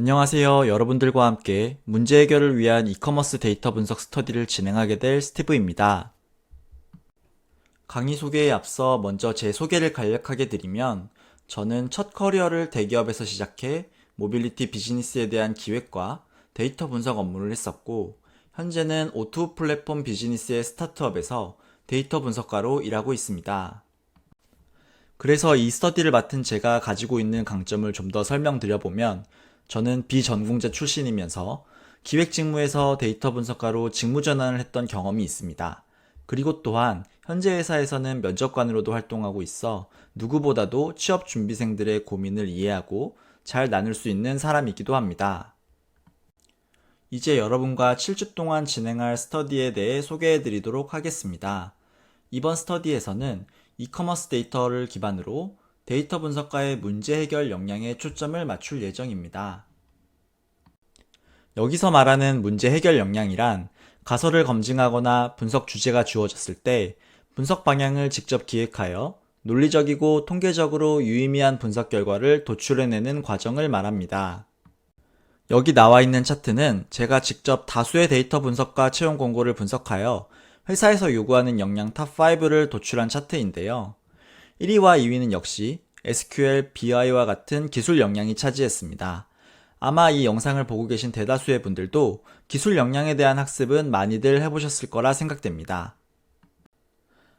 안녕하세요. 여러분들과 함께 문제 해결을 위한 이커머스 데이터 분석 스터디를 진행하게 될 스티브입니다. 강의 소개에 앞서 먼저 제 소개를 간략하게 드리면 저는 첫 커리어를 대기업에서 시작해 모빌리티 비즈니스에 대한 기획과 데이터 분석 업무를 했었고 현재는 오토 플랫폼 비즈니스의 스타트업에서 데이터 분석가로 일하고 있습니다. 그래서 이 스터디를 맡은 제가 가지고 있는 강점을 좀 더 설명드려보면 저는 비전공자 출신이면서 기획 직무에서 데이터 분석가로 직무 전환을 했던 경험이 있습니다. 그리고 또한 현재 회사에서는 면접관으로도 활동하고 있어 누구보다도 취업 준비생들의 고민을 이해하고 잘 나눌 수 있는 사람이기도 합니다. 이제 여러분과 7주 동안 진행할 스터디에 대해 소개해 드리도록 하겠습니다. 이번 스터디에서는 이커머스 데이터를 기반으로 데이터 분석가의 문제 해결 역량에 초점을 맞출 예정입니다. 여기서 말하는 문제 해결 역량이란 가설을 검증하거나 분석 주제가 주어졌을 때 분석 방향을 직접 기획하여 논리적이고 통계적으로 유의미한 분석 결과를 도출해내는 과정을 말합니다. 여기 나와 있는 차트는 제가 직접 다수의 데이터 분석가 채용 공고를 분석하여 회사에서 요구하는 역량 탑5를 도출한 차트인데요. 1위와 2위는 역시 SQL, BI와 같은 기술 역량이 차지했습니다. 아마 이 영상을 보고 계신 대다수의 분들도 기술 역량에 대한 학습은 많이들 해보셨을 거라 생각됩니다.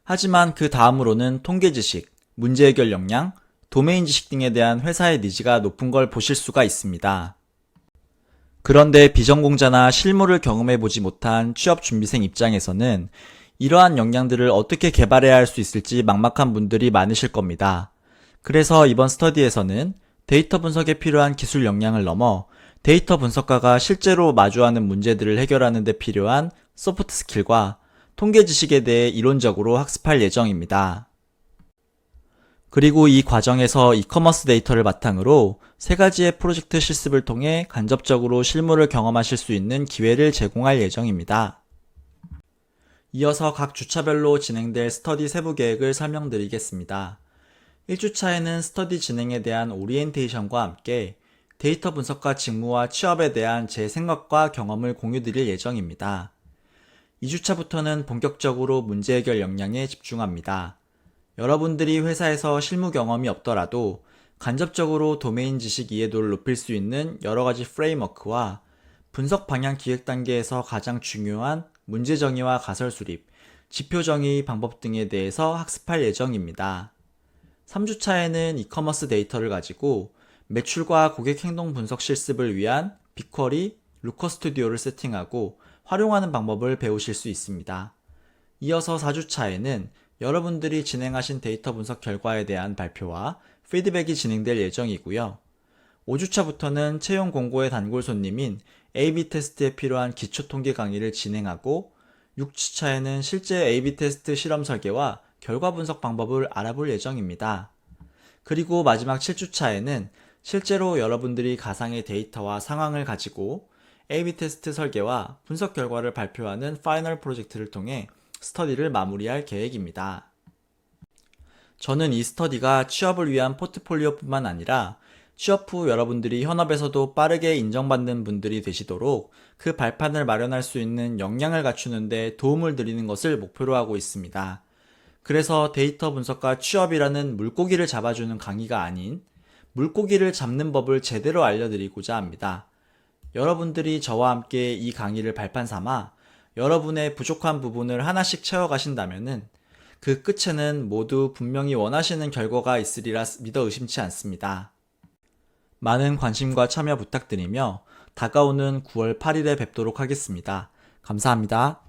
하지만 그 다음으로는 통계 지식, 문제 해결 역량, 도메인 지식 등에 대한 회사의 니즈가 높은 걸 보실 수가 있습니다. 그런데 비전공자나 실무를 경험해보지 못한 취업 준비생 입장에서는 이러한 역량들을 어떻게 개발해야 할 수 있을지 막막한 분들이 많으실 겁니다. 그래서 이번 스터디에서는 데이터 분석에 필요한 기술 역량을 넘어 데이터 분석가가 실제로 마주하는 문제들을 해결하는 데 필요한 소프트 스킬과 통계 지식에 대해 이론적으로 학습할 예정입니다. 그리고 이 과정에서 이커머스 데이터를 바탕으로 세 가지의 프로젝트 실습을 통해 간접적으로 실무를 경험하실 수 있는 기회를 제공할 예정입니다. 이어서 각 주차별로 진행될 스터디 세부 계획을 설명드리겠습니다. 1주차에는 스터디 진행에 대한 오리엔테이션과 함께 데이터 분석과 직무와 취업에 대한 제 생각과 경험을 공유 드릴 예정입니다. 2주차부터는 본격적으로 문제 해결 역량에 집중합니다. 여러분들이 회사에서 실무 경험이 없더라도 간접적으로 도메인 지식 이해도를 높일 수 있는 여러 가지 프레임워크와 분석 방향 기획 단계에서 가장 중요한 문제 정의와 가설 수립, 지표 정의 방법 등에 대해서 학습할 예정입니다. 3주차에는 이커머스 데이터를 가지고 매출과 고객 행동 분석 실습을 위한 빅쿼리, 루커 스튜디오를 세팅하고 활용하는 방법을 배우실 수 있습니다. 이어서 4주차에는 여러분들이 진행하신 데이터 분석 결과에 대한 발표와 피드백이 진행될 예정이고요. 5주차부터는 채용 공고의 단골 손님인 A-B 테스트에 필요한 기초 통계 강의를 진행하고 6주차에는 실제 A-B 테스트 실험 설계와 결과 분석 방법을 알아볼 예정입니다. 그리고 마지막 7주차에는 실제로 여러분들이 가상의 데이터와 상황을 가지고 A-B 테스트 설계와 분석 결과를 발표하는 파이널 프로젝트를 통해 스터디를 마무리할 계획입니다. 저는 이 스터디가 취업을 위한 포트폴리오뿐만 아니라 취업 후 여러분들이 현업에서도 빠르게 인정받는 분들이 되시도록 그 발판을 마련할 수 있는 역량을 갖추는데 도움을 드리는 것을 목표로 하고 있습니다. 그래서 데이터 분석과 취업이라는 물고기를 잡아주는 강의가 아닌 물고기를 잡는 법을 제대로 알려드리고자 합니다. 여러분들이 저와 함께 이 강의를 발판 삼아 여러분의 부족한 부분을 하나씩 채워가신다면은 그 끝에는 모두 분명히 원하시는 결과가 있으리라 믿어 의심치 않습니다. 많은 관심과 참여 부탁드리며 다가오는 9월 8일에 뵙도록 하겠습니다. 감사합니다.